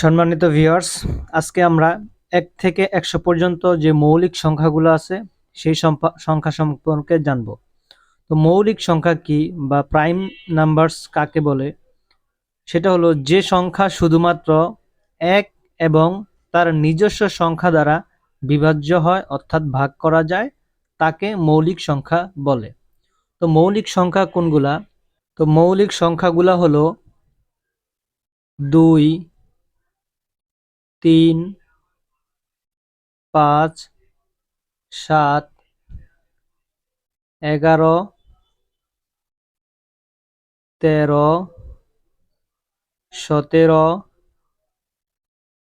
সম্মানিত ভিউয়ার্স আজকে আমরা এক থেকে একশো পর্যন্ত যে মৌলিক সংখ্যাগুলো আছে, সেই সংখ্যা সম্পর্কে জানব। তো মৌলিক সংখ্যা কি বা প্রাইম নাম্বারস কাকে বলে? সেটা হলো যে সংখ্যা শুধুমাত্র এক এবং তার নিজস্ব সংখ্যা দ্বারা বিভাজ্য হয়, অর্থাৎ ভাগ করা যায়, তাকে মৌলিক সংখ্যা বলে। তো মৌলিক সংখ্যা কোনগুলা? তো মৌলিক সংখ্যাগুলা হলো দুই তিন পাঁচ সাত এগারো তেরো সতেরো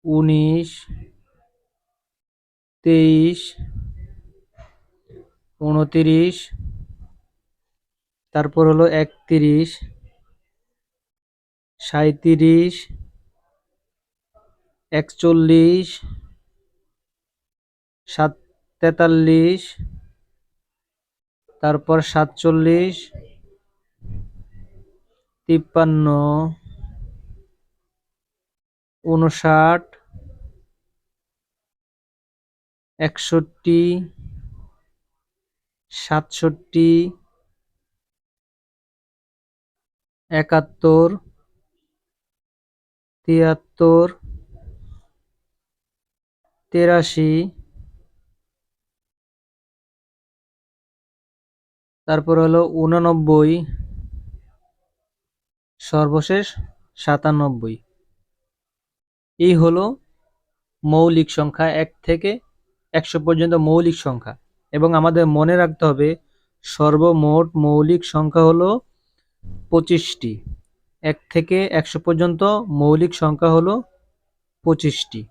উনিশ তেইশ উনতিরিশ তারপর হলো একত্রিশ সাঁইত্রিশ একচল্লিশ সাত তেতাল্লিশ তারপর সাতচল্লিশ তিপ্পান্ন উনষাট একষট্টি সাতষট্টি একাত্তর তিয়াত্তর তেরাশি। তারপর হলো উননব্বই সর্বশেষ সাতানব্বই। এই হলো মৌলিক সংখ্যা এক থেকে একশো পর্যন্ত মৌলিক সংখ্যা। এবং আমাদের মনে রাখতে হবে, সর্বমোট মৌলিক সংখ্যা হলো পঁচিশটি। এক থেকে একশো পর্যন্ত মৌলিক সংখ্যা হলো পঁচিশটি।